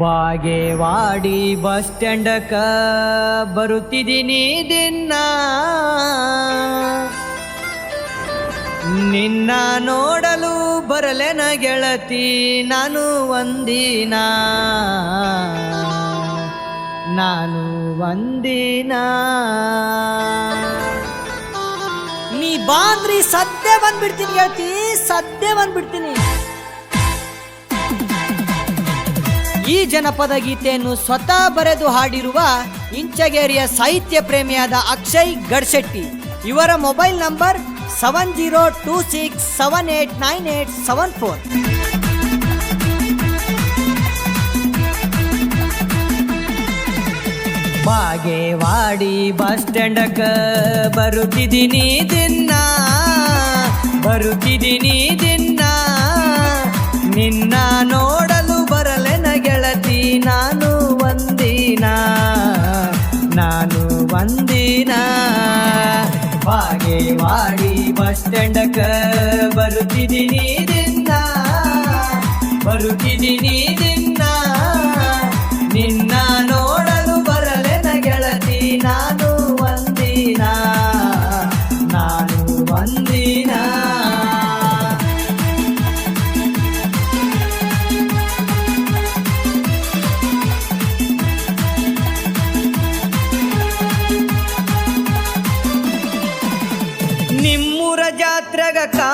Bagewadi bus ಸ್ಟ್ಯಾಂಡಕ ಬರುತ್ತಿದ್ದೀನಿ ದಿನ್ನ ನಿನ್ನ ನೋಡಲು ಬರಲೆನ ಗೆಳತಿ, ನಾನು ಒಂದಿನ. ನಾನು ಒಂದಿನ. ನೀ ಬಾಂದ್ರಿ ಸದ್ಯ ಬಂದ್ಬಿಡ್ತೀನಿ ಗೆಳತಿ, ಸದ್ಯ ಬಂದ್ಬಿಡ್ತೀನಿ. ಈ ಜನಪದ ಗೀತೆಯನ್ನು ಸ್ವತಃ ಬರೆದು ಹಾಡಿರುವ ಇಂಚಗೇರಿಯ ಸಾಹಿತ್ಯ ಪ್ರೇಮಿಯಾದ ಅಕ್ಷಯ್ ಗಡ್ಶೆಟ್ಟಿ. ಇವರ mobile number seven zero two six seven eight nine eight seven four. Bagewadi bus ಸ್ಟ್ಯಾಂಡಕ ಬರುತ್ತಿದ್ದೀನಿ ದಿನ ಬರುತ್ತಿದ್ದೀನಿ ದಿನ. ಬರುತ್ತಿದ್ದೀನಿ ದಿನ ಬರುತ್ತಿದ್ದೀನಿ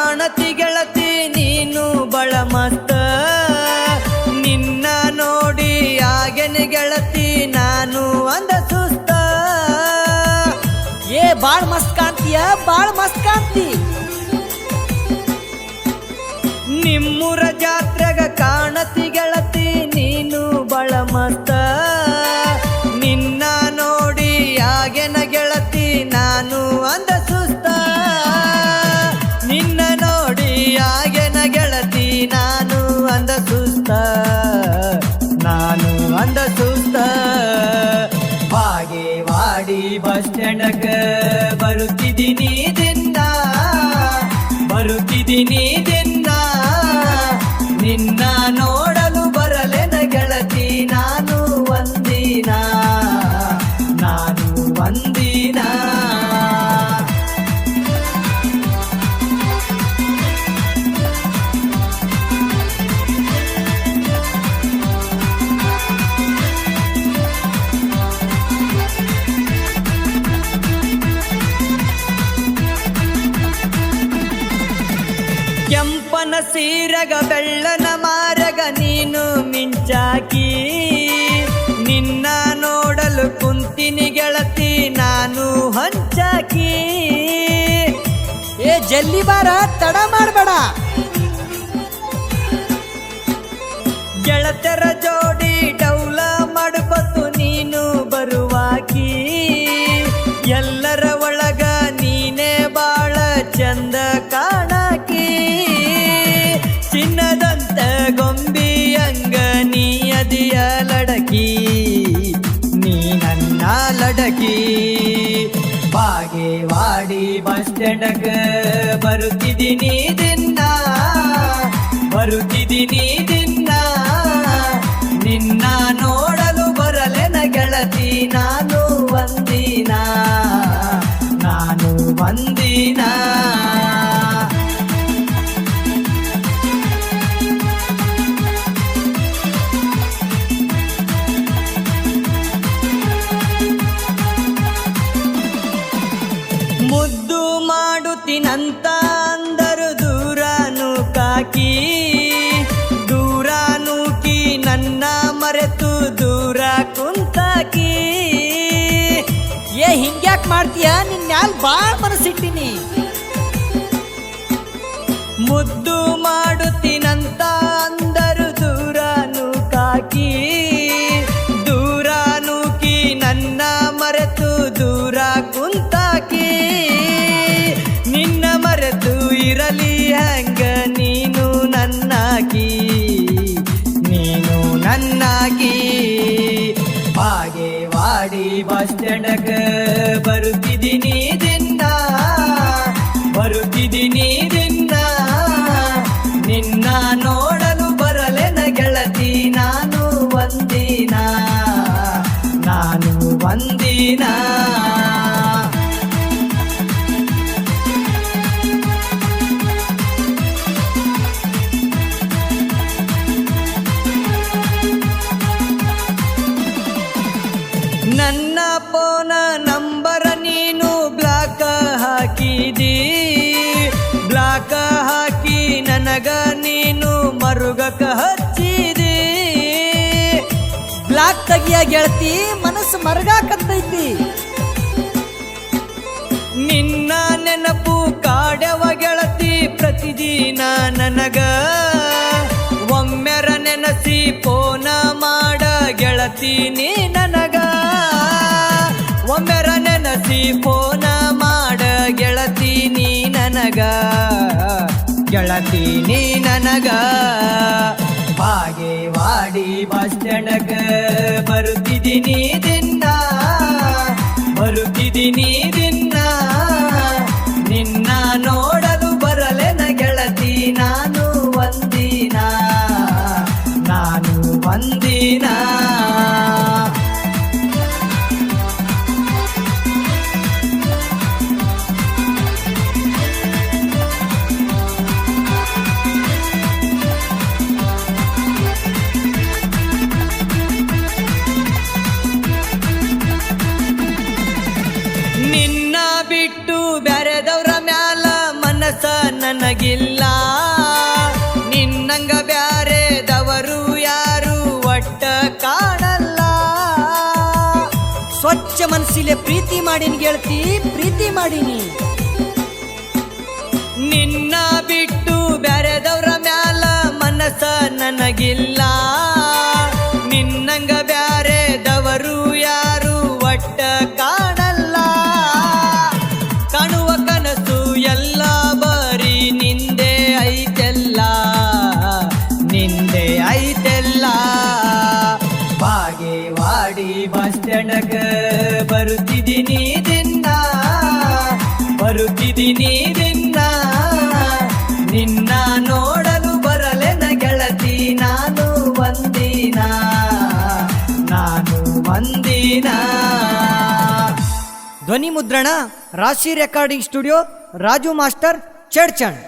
ಕಾಣತಿ ಗೆಳತಿ ನೀನು ಬಳ ಮಸ್ತ. ನಿನ್ನ ನೋಡಿ ಆಗೇನೆ ಗೆಳತಿ ನಾನು ಅಂದ ಸುಸ್ತ. ಏ, ಬಾಳ್ ಮಸ್ತ್ ಕಾಣ್ತೀಯ? ಬಾಳ್ ಮಸ್ತ್ ಕಾಣ್ತಿ. ನಿಮ್ಮೂರ ಜಾತ್ರೆಗ ಕಾಣತಿ ಸ್ಟ್ಯಾಂಡಕ ಬರುತ್ತಿದ್ದೀನಿ ದಿನ್ನ ಬರುತ್ತಿದ್ದೀನಿ ದಿನ್ನ ನಿನ್ನ ನೋಡಲು ಕೆಂಪನ ಸೀರಗ, ಬೆಳ್ಳನ ಮಾರಗ, ನೀನು ಮಿಂಚಾಕಿ. ನಿನ್ನ ನೋಡಲು ಕುಂತಿನಿ ಗೆಳತಿ, ನಾನು ಹಂಚಾಕಿ. ಏ, ಜಲ್ಲಿ ಬಾರ, ತಡ ಮಾಡಬೇಡ. ಗೆಳತರ ಜೋಡಿ ನೀ ಅದಿಯ ಲಡಕಿ ನೀ ನನ್ನ ಲಡಕಿ. ಬಾಗೇವಾಡಿ ಬಸ್ ಸ್ಟ್ಯಾಂಡಕ ಬರುತ್ತಿದ್ದೀನಿ ದಿನ ಬರುತ್ತಿದ್ದೀನಿ ಮಾಡುತ್ತೀನಂತ ಅಂದರು ದೂರನು ಕಾಕಿ ದೂರ ನನ್ನ ಮರೆತು ದೂರ ಕುಂತಾಕಿ. ಏ, ಹಿಂಗ್ಯಾಕ್ ಮಾಡ್ತೀಯ? ನಿನ್ ಬಾ ಬಾಳ್ ಮನಸ್ಸಿಟ್ಟಿನಿ. ಮುದ್ದು ಮಾಡುತ್ತೀನಂತ ಗಾಡಿ ಬಸ್ ಸ್ಟ್ಯಾಂಡಕ್ಕೆ ಬರುತ್ತಿದ್ದೀನಿ ದಿನ್ನ ಬರುತ್ತಿದ್ದೀನಿ ದಿನ್ನ ನಿನ್ನ ನೋಡಲು ಬರಲೆನ ಗೆಳತಿ, ನಾನು ಬಂದಿನ ನಾನು ಬಂದೀನಾ ನನ್ನ ಪೋನ ನಂಬರ ನೀನು ಬ್ಲಾಕ ಹಾಕಿದಿ. ಬ್ಲಾಕ ಹಾಕಿ ನನಗ ನೀನು ಮರುಗಕ ಹಚ್ಚಿದಿ. ಬ್ಲಾಕ್ ತಗಿಯ ಗೆಳತಿ ಮನಸ್ಸು ಮರಗಾಕತ್ತೈತಿ. ನಿನ್ನ ನೆನಪು ಕಾಡವ ಗೆಳತಿ, ಪ್ರತಿದಿನ ನನಗ. ಒಮ್ಮೆರ ನೆನಸಿ ಪೋನ ಮಾಡ ಗೆಳತಿ ನೀ ನನ್ನ ನೆನಸಿ ಫೋನ ಮಾಡ, ಗೆಳತಿ ನೀ ನನಗ. ಗೆಳತಿ ನೀ ನನಗ. ಬಾಗೇವಾಡಿ ಬಸ್ ಬರುತ್ತಿದ್ದೀನಿ ದಿನ್ನ ಬರುತ್ತಿದ್ದೀನಿ ದಿನ್ನ ನಿನ್ನ ನೋಡಲು ಬರಲೆನ ಗೆಳತಿ, ನಾನು ಒಂದಿನ. ನಾನು ಒಂದಿನ. ಮನಸ್ಸಿಲೆ ಪ್ರೀತಿ ಮಾಡಿನ ಗೆಳತಿ ಪ್ರೀತಿ ಮಾಡಿನಿ. ನಿನ್ನ ಬಿಟ್ಟು ಬ್ಯಾರೆದವ್ರ ಮ್ಯಾಲ ಮನಸ್ಸ ನನಗಿಲ್ಲ. ಬರುತ್ತಿದ್ದೀನಿ ದಿನ ನಿನ್ನ ನೋಡಲು ಬರಲೆನ ಗೆಳತಿ, ನಾನು ಒಂದಿನ ನಾನು ಒಂದಿನ. ಧ್ವನಿ ಮುದ್ರಣ ರಾಶಿ recording studio, Raju master Chadchan.